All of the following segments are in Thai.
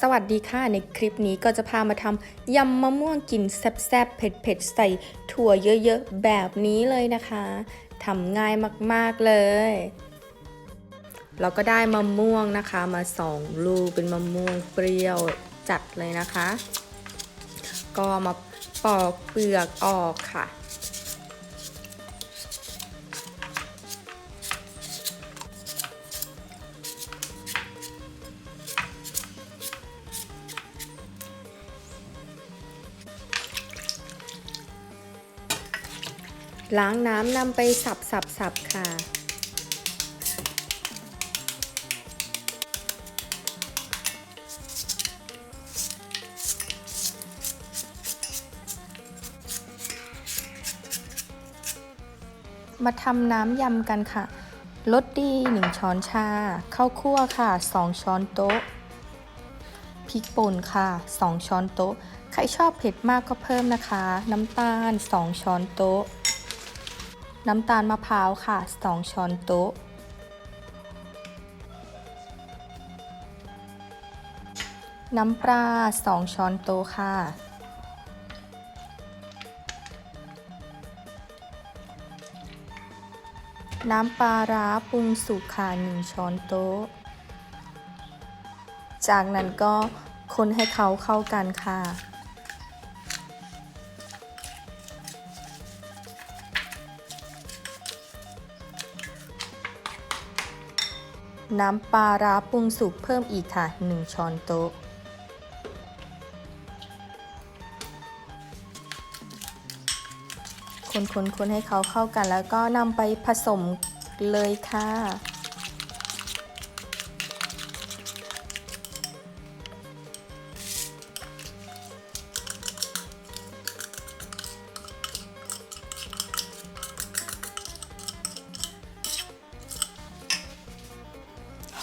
สวัสดีค่ะ ในคลิปนี้ก็จะพามาทำยำมะม่วงกลิ่นแซ่บๆ เผ็ดๆ ใส่ถั่วเยอะๆ แบบนี้เลยนะคะทำง่ายมากๆเลย เราก็ได้มะม่วงนะคะมาสองลูกเป็นมะม่วงเปรี้ยวจัดเลยนะคะ ก็มาปอกเปลือกออกค่ะ ล้างน้ำนำไปสับสับสับค่ะ มาทำน้ำยำกันค่ะรสดี 1 ช้อนชา ข้าวคั่วค่ะ 2 ช้อนโต๊ะ พริกป่นค่ะ 2 ช้อนโต๊ะ ใครชอบเผ็ดมากก็เพิ่มนะคะ น้ำตาล 2 ช้อนโต๊ะ น้ำตาลมะพร้าวค่ะ 2 ช้อนโต๊ะ น้ำปลา 2 ช้อนโต๊ะค่ะ น้ำปลาร้าปรุงสุกค่ะ1ช้อนโต๊ะ จากนั้นก็คนให้เขาเข้ากันค่ะ น้ำปลาร้าปรุงสุกเพิ่มอีกค่ะ 1 ช้อนโต๊ะ คนๆๆให้เขาเข้ากันแล้วก็นำไปผสมเลยค่ะ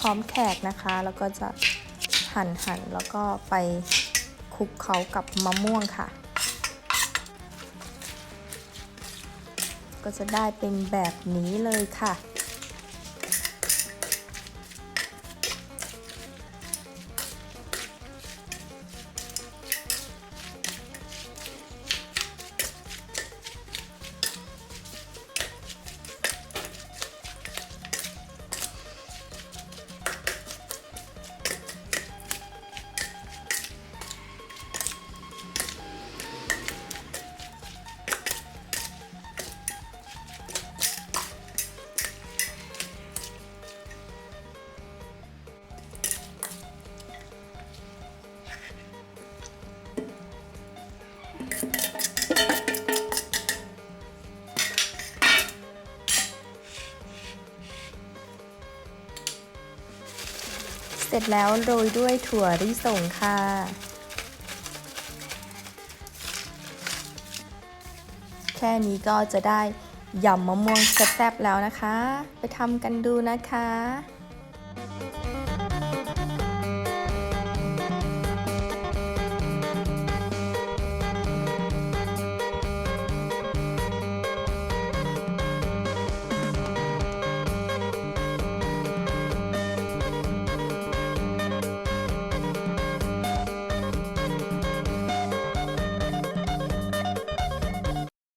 ร้อมแขกนะคะ แล้วก็จะหั่นหั่นแล้วก็ไปคลุกเขากับมะม่วงค่ะ ก็จะได้เป็นแบบนี้เลยค่ะ ร็จแล้วโรยด้วยถั่วลิสงค่ะ แค่นี้ก็จะได้ยำมะม่วงแซ่บๆแล้วนะคะ ไปทำกันดูนะคะ